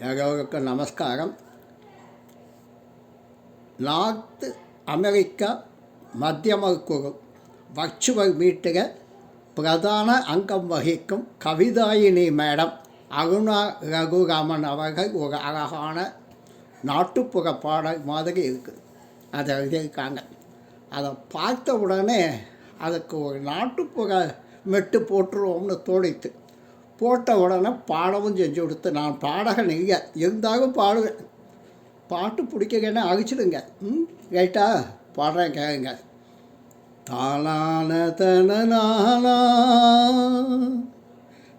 எல்லோருக்கும் நமஸ்காரம். North America மத்தியமக்குழு வர்ச்சுவர் வர்ச்சுவல் மீட்டில் பிரதான அங்கம் வகிக்கும் கவிதாயினி மேடம் அருணா ரகுராமன் அவர்கள் ஒரு அழகான நாட்டுப்புற பாடல் மாதிரி இருக்குது அதை எழுதியிருக்காங்க. அதை பார்த்த உடனே அதுக்கு ஒரு நாட்டுப்புற மெட்டு போட்டுருவோம்னு தோணித்து போட்ட உடனே பாடவும் செஞ்சு கொடுத்து நான் பாடக நீங்க இருந்தாலும் பாடுவேன். பாட்டு பிடிக்கலன்னா அழிச்சிடுங்க. ம் ரைட்டா பாடுறேன் கேளுங்க. தாளான தனநாளா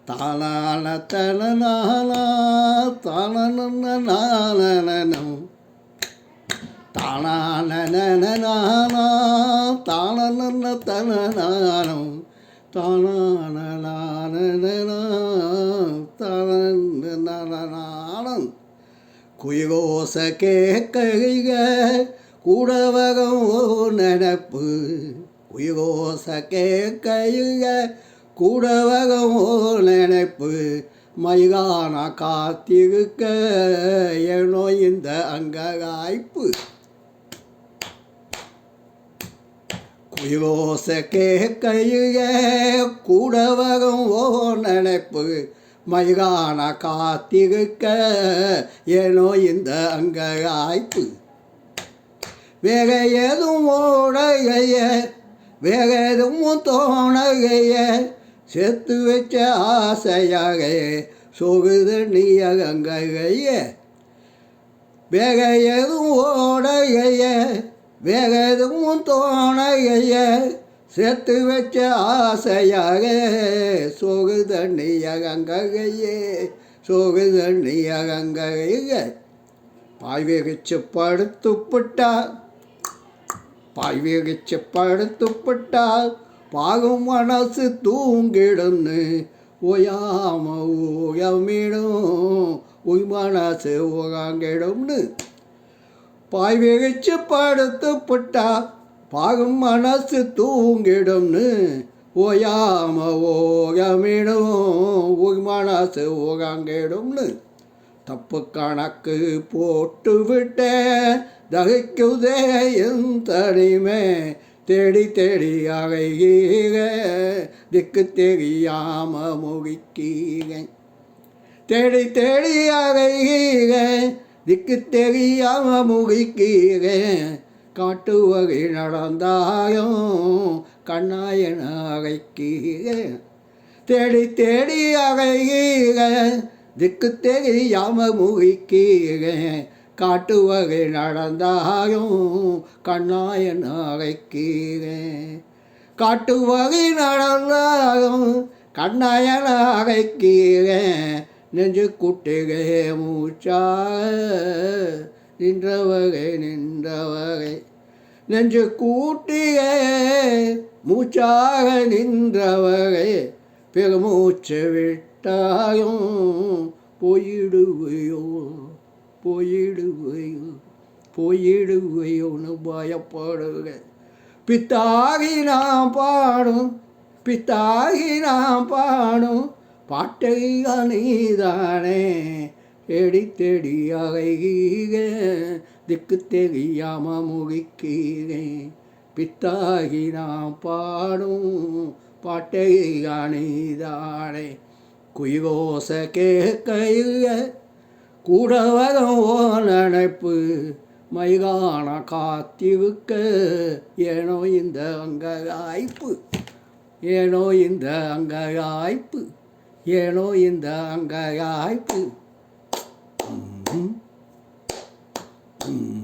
தாளான தனநாளா தாளனம் தானானனா தானன தனநானம் தானநானம் குயிலோச கேட்க கூடவகம் நினப்பு குயிலோச கேட்க கூடவகம் நினைப்பு மைகான காத்திருக்க ஏனோ இந்த அங்ககாய்ப்பு. குயிலோச கேட்கையில கூடவகம் ஓ நினைப்பு மயிலான காத்திருக்க ஏனோ இந்த அங்ககாய்ப்பு வேற எதுவும் ஓடைய வேற எதுவும் தோணைய செத்து வச்ச ஆசையாக சொகுது நீ அங்கைய வேற எதுவும் ஓடைய வேற எதுவும் தோணைய சேர்த்து வச்ச ஆசையாக சோகு தண்ணி அகங்கையே சோகு தண்ணி அகங்கைய பாய் விரிச்சு படுத்துப்பட்டா பாய் விரிச்சு படுத்துப்பட்டா பாகும் மனசு தூங்கிடும்னு ஓயாம ஓயமிடும் உய் மனசு ஓகாங்கிடும்னு. பாய் விரிச்சு படுத்து பாகம் மனசு தூங்கிடும்னு ஓயாம ஓகமிடும். மனசு ஓகாங்கிடும்னு தப்பு கணக்கு போட்டு விட்டேன் தகைக்குதே என் தனிமே. தேடி தேடி அகைகீக திக்கு தெரியாம முகிக்கீக தேடி தேடி அகைகீக திக்கு தெரியாம முகிக்கீக காட்டு வகை நடந்தாயும் கண்ணாயன அகைக்கீக தேடி தேடி அகைகீக திக்கு தேடி யாம முகிக்கீக காட்டு வகை நடந்தாயும் கண்ணாயன் அகைக்கீக காட்டு வகை நடந்தாயும் கண்ணாயன் அகைக்கீக நெஞ்சு குட்டிகை மூச்சாக நின்றவகை நின்றவகை. நெஞ்சு கூட்டிகை மூச்சாக நின்றவகை. பெருமூச்சு விட்டாயும் போயிடுவையோ போயிடுவையோ போயிடுவையோன்னு பயப்படுக. பித்தாகி நான் பாடும் பித்தாகி நான் பாடும் பாட்டை நீதானே தேடி தேடி அகைகீக திக்கு தெரியாம முகிக்கீக. பித்தாகி நான் பாடும் பாட்டை நீதானே குயிலோச கேட்கைய கூட வரும் ஓ நினைப்பு மைகான காத்திருக்க ஏனோ இந்த அங்ககாய்ப்பு. ஏனோ இந்த அங்ககாய்ப்பு ஏனோ இந்த Hum. Hum.